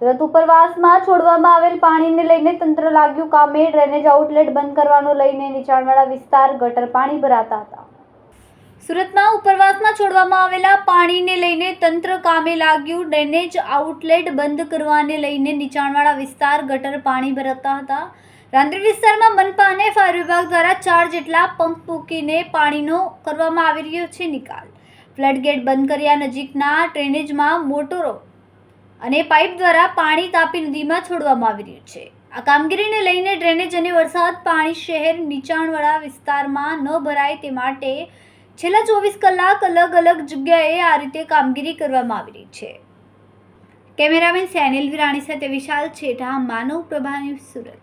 સુરત ઉપરવાસમાં છોડવામાં આવેલ પાણીને લઈને તંત્ર લાગ્યું કામે. ડ્રેનેજ આઉટલેટ બંધ કરવાનો લઈને નીચાણવાળા વિસ્તાર ગટર પાણી ભરાતા હતા. સુરતમાં ઉપરવાસમાં છોડવામાં આવેલા પાણીને લઈને તંત્ર કામે લાગ્યું. ડ્રેનેજ આઉટલેટ બંધ કરવાને લઈને નીચાણવાળા વિસ્તાર ગટર પાણી ભરાતા હતા. રાંદેર વિસ્તારમાં મનપા અને ફાયર વિભાગ દ્વારા ચાર જેટલા પંપ મૂકીને પાણીનો કરવામાં આવી રહ્યો છે નિકાલ. ફ્લડ ગેટ બંધ કર્યા નજીકના ડ્રેનેજમાં મોટરો અને પાઇપ દ્વારા પાણી તાપી નદીમાં છોડવામાં આવી રહ્યું છે. આ કામગીરીને લઈને ડ્રેનેજ અને વરસાદ પાણી શહેર નીચાણવાળા વિસ્તારમાં ન ભરાય તે માટે છેલ્લા ચોવીસ કલાક અલગ અલગ જગ્યાએ આ રીતે કામગીરી કરવામાં આવી રહી છે. કેમેરામેન સેનિલ વિરાણી સાથે વિશાલ છેઠા, માનવ પ્રભા ન્યૂઝ સુરત.